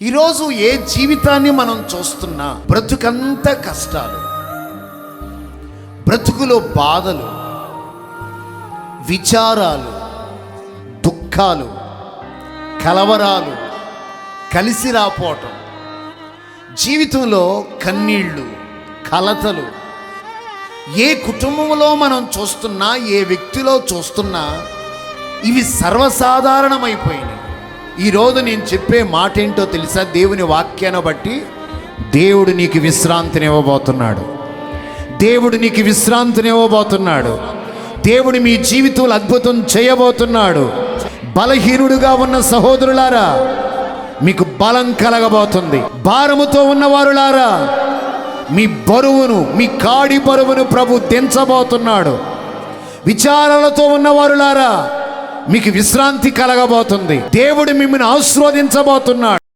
ఈరోజు ఏ జీవితాన్ని మనం చూస్తున్నా బ్రతుకంత కష్టాలు బ్రతుకులో బాధలు విచారాలు దుఃఖాలు కలవరాలు కలిసి రాపోవటం జీవితంలో కన్నీళ్ళు కలతలు ఏ కుటుంబంలో మనం చూస్తున్నా ఏ వ్యక్తిలో చూస్తున్నా ఇవి సర్వసాధారణమైపోయినాయి. ఈరోజు నేను చెప్పే మాట ఏంటో తెలుసా? దేవుని వాక్యాన్ని బట్టి దేవుడు నీకు విశ్రాంతిని ఇవ్వబోతున్నాడు. దేవుడు నీకు విశ్రాంతిని ఇవ్వబోతున్నాడు. దేవుడు మీ జీవితంలో అద్భుతం చేయబోతున్నాడు. బలహీనుడుగా ఉన్న సహోదరులారా మీకు బలం కలగబోతుంది. భారముతో ఉన్నవారులారా మీ బరువును మీ కాడి బరువును ప్రభు దించబోతున్నాడు. విచారాలతో ఉన్నవారులారా మీకు విశ్రాంతి కలగబోతుంది. దేవుడు మిమ్మల్ని ఆశీర్వదించబోతున్నాడు.